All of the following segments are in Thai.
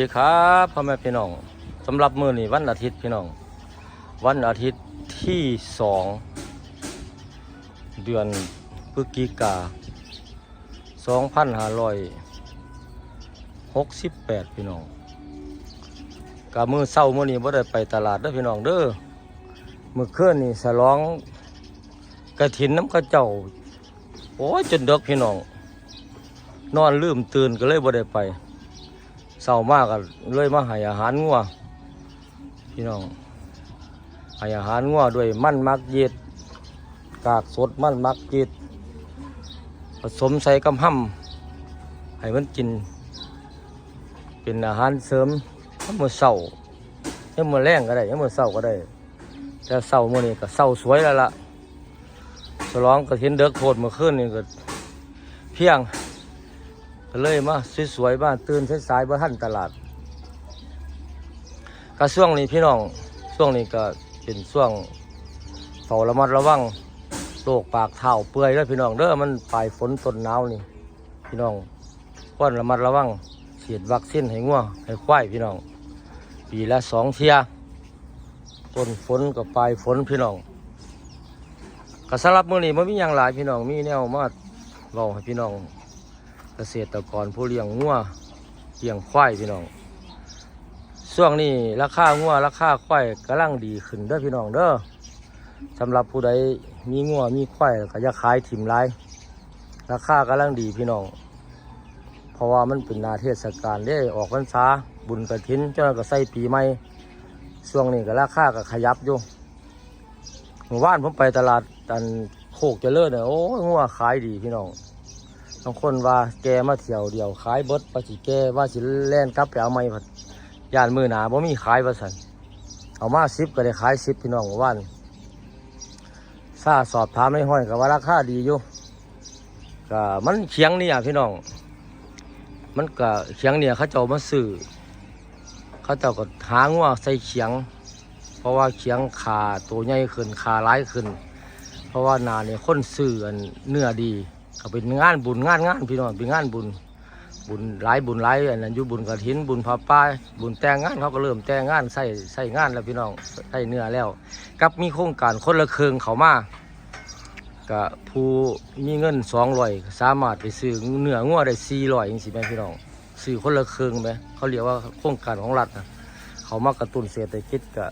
สวัสดีครับพ่อแม่พี่น้องสำหรับมือนี้วันอาทิตย์พี่น้อง วันอาทิตย์ที่สองเดือนพฤศจิกาสองพันห้าร้อยหกสิบแปดพี่น้องกะมือเศร้ามือนี้บ่ได้ไปตลาดเด้อพี่น้องเด้อมือเคลื่อนนี่สลองกระถินน้ำกระเจ้าโอ้ยจนเด็กพี่น้อง นอนลืมตื่นก็เลยบ่ได้ไป เศร้ามากก็เลยมาให้อาหารงัวพี่น้องให้อาหารงัวด้วยมันมักเย็ดกากสดมันมักเย็ดผสมใส่กำห้ำให้มันกิน เป็นอาหารเสริมยามมื่อเศร้ายังมื่อแรงก็ได้ยังมื่อเศร้าก็ได้แต่เศร้ามื่อนี้ก็เศร้าสวยแล้วล่ะฉลองก็เห็นเด็กโทษเมื่อคืนนี่ก็เพียง ก็เลยมาสวยๆบ้านตื่นสายๆบ้านตลาดก็ช่วงนี้พี่น้องช่วงนี้ก็เป็นช่วงเฝ้าระมัดระวังโรคปากเท้าเปื่อยแล้วพี่น้องเด้อมันปลายฝนต้นหนาวนี่ พี่น้องป้อนระมัดระวังฉีดวัคซีนให้งัวให้ควายพี่น้อง ปีละสองเทียต้นฝนกับปลายฝนพี่น้องก็สำหรับมื้อนี้มันมีอย่างหลายพี่น้องมีแนวมาเว้าให้พี่น้อง กษตรกรผู้เลี้ยงงัวเลี้ยงควายพี่น้องช่วงนี้ราคางัวราคาควายกำลังดีขึ้นเด้อพี่น้องเด้อสำหรับผู้ใดมีงัวมีควายก็จะขายถิ่มไรราคากำลังดีพี่น้อง เพราะว่ามันเป็นนาเทศกาลได้ออกพรรษาบุญกระถินเจ้าก็ใส่ปีใหม่ช่วงนี้ก็ราคาก็ขยับอยู่เมื่อวานผมไปตลาดตันโคกเจริญเนี่ยโอ้งัวขายดีพี่น้อง บางคนว่าแกมาเที่ยวเดียวขายเบิดปาสิแกว่าสิแล่นกลับไปเอาไม้ผัดย่านมือหนาบ่มีขายว่าสันเอามาสิบก็ได้ขายสิบพี่น้องว่าวันซาสอบถามไม่ห้อยกับว่าราคาดีอยู่ก็มันเคียงนี่อะพี่น้อง มันก็เคียงเนี่ยเขาเจ้ามาซื้อเขาเจ้าก็หางัวใส่เคียง เพราะว่าเคียงขาตัวใหญ่ขึ้นขาร้ายขึ้น เพราะว่านาเนี่ยคนซื้อเนื้อดี ก็เป็นงานบุญงานงานพี่น้องเป็นงานบุญบุญหลายบุญหลายอันนั้นอยู่บุญกระถินบุญพาป้ายบุญแต่งงานเขาก็เริ่มแต่งงานใส่ใส่งานแล้วพี่น้องใส่เนื้อแล้ว กับมีโครงการคนละเครืองเขามาก็ผู้มีเงินสองร้อยสามารถไปซื้อเนื้องัวได้สี่ร้อยอย่างสิแม่พี่น้องซื้อคนละเครืองไหมเขาเรียกว่าโครงการของรัฐนะเขามากระตุ้นเศรษฐกิจก็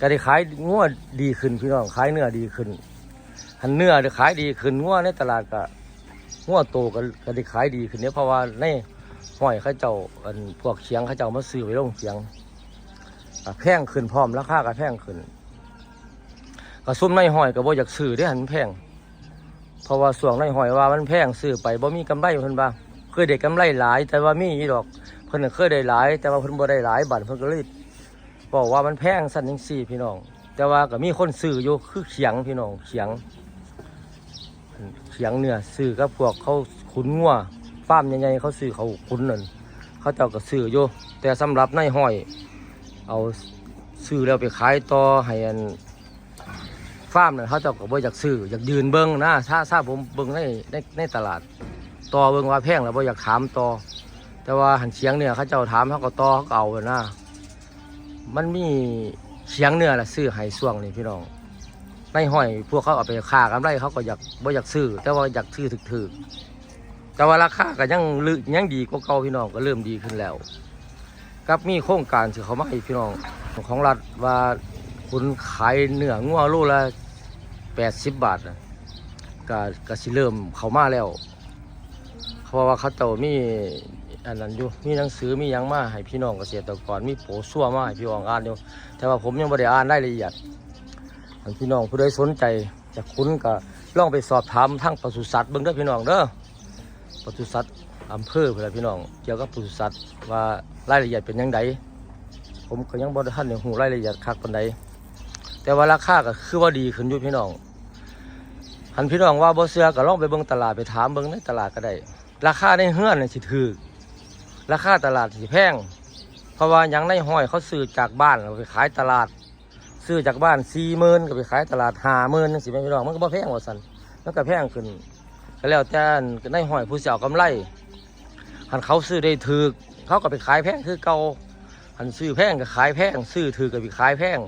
ก็ได้ขายงัวดีขึ้นพี่น้องขายเนื้อดีขึ้น หันเนื้อได้ขายดีขึ้นงัวในตลาดก็งัวโตก็ก็ได้ขายดีขึ้นเนี่ยเพราะว่าในห้อยเขาเจ้าอันพวกเขียงเขาเจ้ามาซื้อไว้ลงเขียงแพงขึ้นพร้อมราคาก็แพงขึ้นก็ซุ่มในห้อยก็บ่อยากซื้อได้หันแพงเพราะว่าส่วงในห้อยว่ามันแพงซื้อไปบ่มีกำไรเพิ่นว่าเคยได้กำไรหลาย แต่ว่ามีอีดอกเพิ่นเคยได้หลาย แต่ว่าเพิ่นบ่ได้หลายบัดเพิ่นก็เลยบอกว่ามันแพงสั่นจังซี่พี่น้อง แต่ว่าก็มีคนซื้ออยู่คือเขียงพี่น้องเขียง เขียงเนื้อซื้อกับพวกเขาขุนงัวฟาร์มใหญ่ๆเขาซื้อเขาขุนนั่นเขาเจ้าก็ซื้ออยู่แต่สำหรับในห้อย เอาซื้อแล้วไปขายต่อให้อันฟาร์มนั่นเขาเจ้าก็บ่อยากซื้ออยากยืนเบิ้งนะถ้าถ้าผมเบิ้งในในในตลาดต่อเบิ้งว่าแพงแล้วบ่อยากถามต่อแต่ว่าหันเขียงเนี่ยเขาเจ้าถามเขาก็ต่อเขาเอาอะนะมันมีเขียงเนื้อละซื้อให้ส่วงนี่พี่น้อง ในห้อยพวกเขาเอาไปค่ากำไรเขาก็อยากบ่อยากซื้อ แต่ว่าอยากซื้อถึกๆ แต่ว่าราคาก็ยังลือยังดีกว่าเก่าพี่น้องก็เริ่มดีขึ้นแล้วกับมีโครงการที่เขามาให้พี่น้องของรัฐว่าคุณขายเนื้องัวโลละแปดสิบบาทนะก็ก็สิเริ่มเขามาแล้ว เพราะว่าเขาเจ้ามีอันนั้นอยู่มีหนังสือมียังมาให้พี่น้องเกษตรกรมีโผซั่วมาให้พี่น้องอ่านอยู่แต่ว่าผมยังไม่ได้อ่านรายละเอียด พี่น้องผู้ใดสนใจจะคุ้นก็ลองไปสอบถามทั้งปศุสัตว์เบิ่งเด้อพี่น้องเด้อปศุสัตว์อำเภอเพื่อนพี่น้อง เกี่ยวกับปศุสัตว์ว่ารายละเอียดเป็นยังไงผมก็ยังบ่ได้ทันได้หูรายละเอียดคักปานใดแต่ว่าราคาก็คือว่าดีขึ้นอยู่พี่น้องหันพี่น้องว่าบ่เชื่อก็ลองไปเบิ่งตลาดไปถามเบิ่งในตลาดก็ได้ ราคาในเฮือนน่ะสิถูกราคาตลาดสิแพงเพราะว่ายังในห้อยเขาซื้อจากบ้านไปขายตลาด ซื้อจากบ้านสี่หมื่นก็ไปขายตลาดห้าหมื่นนั่นสิแม่พี่น้องมันก็บ่แพงว่าสันมันก็แพงขึ้นก็แล้วแต่ในห้อยผู้เสียวกำไรหันเขาซื้อได้ถือเขาก็ไปขายแพงคือเก่าอันซื้อแพงก็ขายแพงซื้อถือก็ไปขายแพง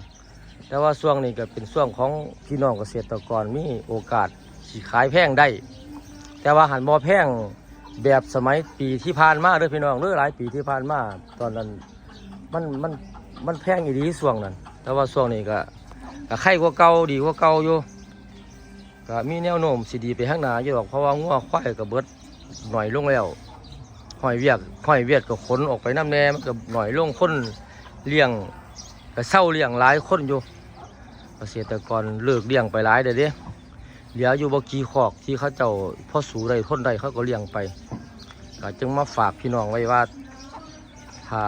แต่ว่าช่วงนี้ก็เป็นช่วงของพี่น้องเกษตรกรมีโอกาสสิขายแพงได้ แต่ว่าหันบ่แพงแบบสมัยปีที่ผ่านมาเด้อพี่น้องเด้อหลายปีที่ผ่านมาตอนนั้นมันมันมันแพงอีดีช่วงนั้น แต่ว่าช่วงนี้ก็ก็ไข่กว่าเก่าดีกว่าเก่าอยู่ก็มีแนวโน้มสิดีไปข้างหน้าอยู่หรอกเพราะว่างัวควายก็เบิดหน่อยลงแล้วหอยเวียกหอยเวียดก็ขนออกไปน้ำแน่มันก็หน่อยลงคนเลี้ยงก็เศร้าเลี้ยงหลายคนอยู่เกษตรกรเลิกเลี้ยงไปหลายเด้อเด้เหลืออยู่บกี่คอกที่เขาเจ้าพ่อสูได้ทนได้เขาก็เลี้ยงไปก็จึงมาฝากพี่น้องไว้ว่าถ้า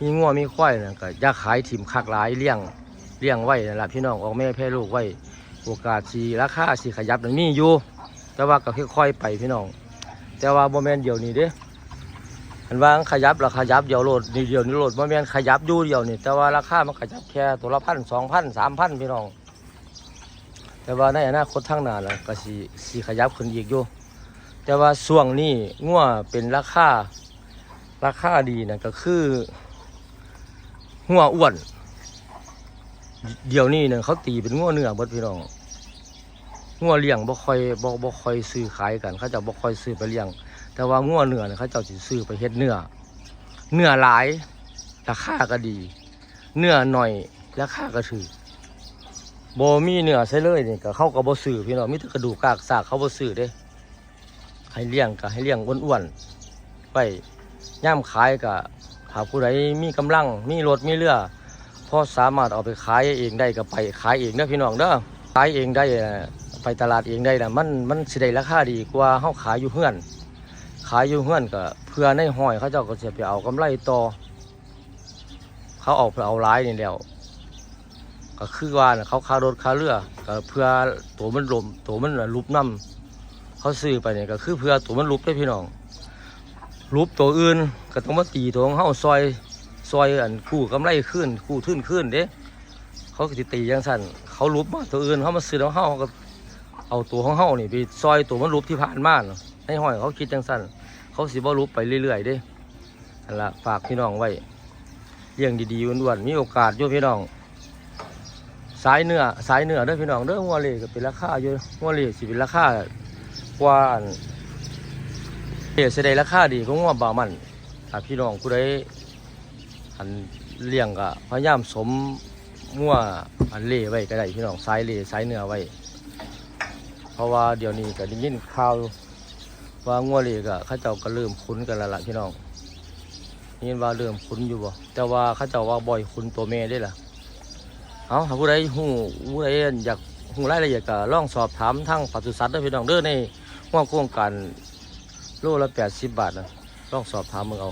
มีงัวมีควายนะก็อย่าขายถิ่มคักหลายเลี้ยงเลี้ยงไว้นั่นล่ะพี่น้องออกแม่แพร่ลูกไว้ โอกาสสิราคาสิขยับนั้นมีอยู่ แต่ว่าก็ค่อยๆไปพี่น้อง แต่ว่าบ่แม่นเดียวนี้เด้อันว่าขยับแล้วขยับเดียวโหลดนี่เดียวนี้โหลดบ่แม่นขยับอยู่เดียวนี่แต่ว่าราคามันขยับแค่ตัวละพันสองพันสามพันพี่น้อง แต่ว่าในอนาคตทางหน้าล่ะก็สิสิขยับขึ้นอีกอยู่ แต่ว่าช่วงนี้งัวเป็นราคาราคาดีนะก็คือ งัวอ้วน เดี๋ยวนี้เนี่ยเขาตีเป็นงัวเนื้อบดพี่น้องงัวเลี้ยงบ่ค่อยบ่บ่ค่อยซื้อขายกัน เขาจะบ่ค่อยซื้อไปเลี้ยง แต่ว่างัวเนื้อเนี่ยเขาจ้าสิซื้อไปเฮ็ดเนื้อ เนื้อหลายราคาก็ดี เนื้อหน่อยราคาก็ถือบ่มีเนื้อใส่เลยนี่ก็เขาก็บ่ซื้อพี่น้องมีแต่กระดูกกากซากเขาบ่ซื้อเด้ ให้เลี้ยงก็ให้เลี้ยงอ้วนๆไปย่ามขายก็ ถ้าผู้ใดมีกำลังมีรถมีเรือพอสามารถเอาไปขายเองได้ก็ไปขายเองเด้อพี่น้องเด้อขายเองได้ไปตลาดเองได้นะมันมันสิได้ราคาดีกว่าเฮาขายอยู่เฮือน ขายอยู่เฮือนก็เพื่อในห้อยเขาเจ้าก็จะไปเอากำไรต่อเขาเอาไปเอาร้ายนี่แล้วก็คือว่านะเขาคารถคาเรือก็เพื่อตัวมันลมตัวมันลุบน้ำเขาซื้อไปเนี่ยก็คือเพื่อตัวมันลุบได้พี่น้องลุบตัวอื่น ก็ต้องมาตีตัวของเขาซอยซอยอันคู่กำไรขึ้นคู่ทึ้นขึ้นเด้ เขาก็จะตีอย่างสั้นเขาลุบมาตัวอื่นเขามาซื้อของเขาเขาก็เอาตัวของเขานี่ไปซอยตัวมันลุบที่ผ่านมาน่ะในห้อยเขาคิดจังสั้นเขาสิบ่ลุบไปเรื่อยๆเด้นั่นละฝากพี่น้องไว้เลี้ยงดีๆอ้วนๆมีโอกาสอยู่พี่น้อง สายเนื้อสายเนื้อเด้อพี่น้องเด้องัวเล่ก็เป็นราคาอยู่งัวเล่สิเป็นราคากว่าเหล่สิได้ราคาดีกว่างัวบ่ามันาพี่น้องผู้ใดอันเลี้ยงก็พยายามสมงัวอันเล่ไว้ก็ได้พี่น้องสายเล่สายเนื้อไว้ เพราะว่าเดี๋ยวนี้ก็ได้ยินข่าวว่างัวเล่ก็เขาเจ้าก็เริ่มคุ้นกันแล้วล่ะพี่น้องนี่ว่าเริ่มคุ้นอยู่บ่แต่ว่าเขาเจ้าว่าบ่อยคุ้นตัวแม่ได้ล่ะเอาถ้าผู้ใดหูผู้ใดอยากหูรายละเอียดก็ลองสอบถามทางปศุสัตว์เด้พี่น้องเด้อในห้วงโครงการโลละแปดสิบบาทนะ ต้องสอบถามมึงเอา